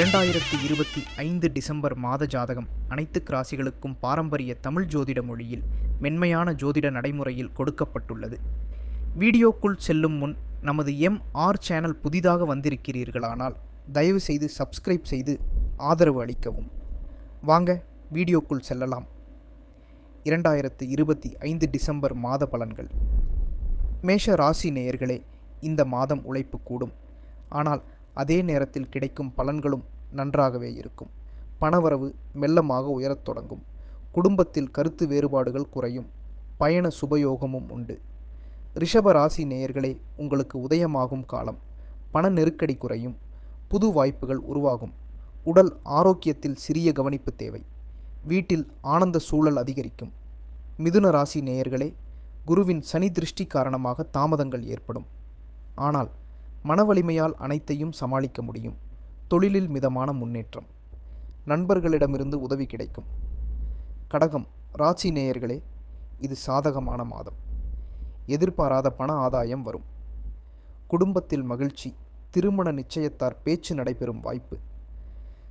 இரண்டாயிரத்தி இருபத்தி ஐந்து டிசம்பர் மாத ஜாதகம். அனைத்து ராசிகளுக்கும் பாரம்பரிய தமிழ் ஜோதிட மொழியில் மென்மையான ஜோதிட நடைமுறையில் கொடுக்கப்பட்டுள்ளது. வீடியோக்குள் செல்லும் முன் நமது எம் ஆர் சேனல் புதிதாக வந்திருக்கிறீர்களானால் தயவு செய்து சப்ஸ்கிரைப் செய்து ஆதரவு அளிக்கவும். வாங்க வீடியோக்குள் செல்லலாம். இரண்டாயிரத்து இருபத்தி ஐந்து டிசம்பர் மாத பலன்கள். மேஷ ராசி நேயர்களே இந்த மாதம் உழைப்பு கூடும். ஆனால் அதே நேரத்தில் கிடைக்கும் பலன்களும் நன்றாகவே இருக்கும். பணவரவு மெல்லமாக உயரத் தொடங்கும். குடும்பத்தில் கருத்து வேறுபாடுகள் குறையும். பயண சுபயோகமும் உண்டு. ரிஷப ராசி நேயர்களே உங்களுக்கு உதயமாகும் காலம். பண நெருக்கடி குறையும். புது வாய்ப்புகள் உருவாகும். உடல் ஆரோக்கியத்தில் சிறிய கவனிப்பு தேவை. வீட்டில் ஆனந்த சூழல் அதிகரிக்கும். மிதுன ராசி நேயர்களே குருவின் சனி திருஷ்டி காரணமாக தாமதங்கள் ஏற்படும். ஆனால் மன வலிமையால் அனைத்தையும் சமாளிக்க முடியும். தொழிலில் மிதமான முன்னேற்றம். நண்பர்களிடமிருந்து உதவி கிடைக்கும். கடகம் ராசி நேயர்களே இது சாதகமான மாதம். எதிர்பாராத பண ஆதாயம் வரும். குடும்பத்தில் மகிழ்ச்சி திருமண நிச்சயத்தார் பேச்சு நடைபெறும் வாய்ப்பு.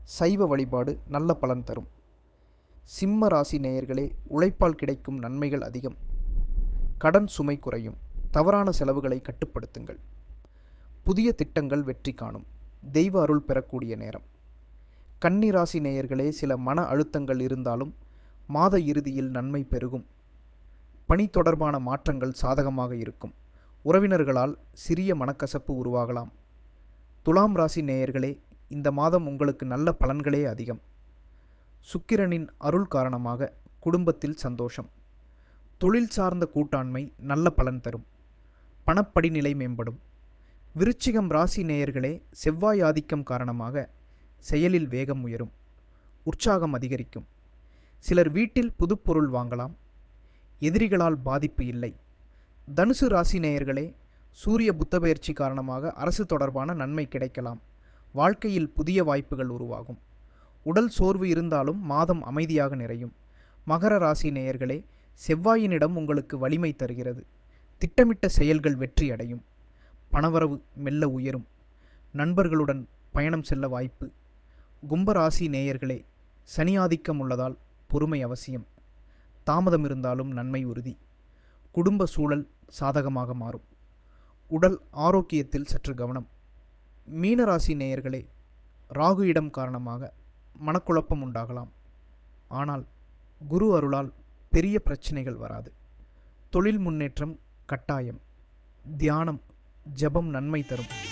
சைவ வழிபாடு நல்ல பலன் தரும். சிம்ம ராசி நேயர்களே உழைப்பால் கிடைக்கும் நன்மைகள் அதிகம். கடன் சுமை குறையும். தவறான செலவுகளை கட்டுப்படுத்துங்கள். புதிய திட்டங்கள் வெற்றி காணும். தெய்வ அருள் பெறக்கூடிய நேரம். கன்னி ராசி நேயர்களே சில மன அழுத்தங்கள் இருந்தாலும் மாத இறுதியில் நன்மை பெருகும். பணி தொடர்பான மாற்றங்கள் சாதகமாக இருக்கும். உறவினர்களால் சிறிய மனக்கசப்பு உருவாகலாம். துலாம் ராசி நேயர்களே இந்த மாதம் உங்களுக்கு நல்ல பலன்களே அதிகம். சுக்கிரனின் அருள் காரணமாக குடும்பத்தில் சந்தோஷம். தொழில் சார்ந்த கூட்டாண்மை நல்ல பலன் தரும். பணப்படிநிலை மேம்படும். விருச்சிகம் ராசி நேயர்களே செவ்வாய் ஆதிக்கம் காரணமாக செயலில் வேகம் உயரும் உற்சாகம் அதிகரிக்கும். சிலர் வீட்டில் புதுப்பொருள் வாங்கலாம் எதிரிகளால் பாதிப்பு இல்லை. தனுசு ராசி நேயர்களே சூரிய புத்தபெயர்ச்சி காரணமாக அரசு தொடர்பான நன்மை கிடைக்கலாம் வாழ்க்கையில் புதிய வாய்ப்புகள் உருவாகும். உடல் சோர்வு இருந்தாலும் மாதம் அமைதியாக நிறையும். மகர ராசி நேயர்களே செவ்வாயினிடம் உங்களுக்கு வலிமை தருகிறது திட்டமிட்ட செயல்கள் வெற்றி அடையும். பணவரவு மெல்ல உயரும். நண்பர்களுடன் பயணம் செல்ல வாய்ப்பு. கும்பராசி நேயர்களே சனி ஆதிக்கம் உள்ளதால் பொறுமை அவசியம். தாமதம் இருந்தாலும் நன்மை உறுதி. குடும்ப சூழல் சாதகமாக மாறும். உடல் ஆரோக்கியத்தில் சற்று கவனம். மீனராசி நேயர்களே ராகு இடம் காரணமாக மனக்குழப்பம் உண்டாகலாம். ஆனால் குரு அருளால் பெரிய பிரச்சனைகள் வராது. தொழில் முன்னேற்றம் கட்டாயம். தியானம் ஜெபம் நன்மை தரும்.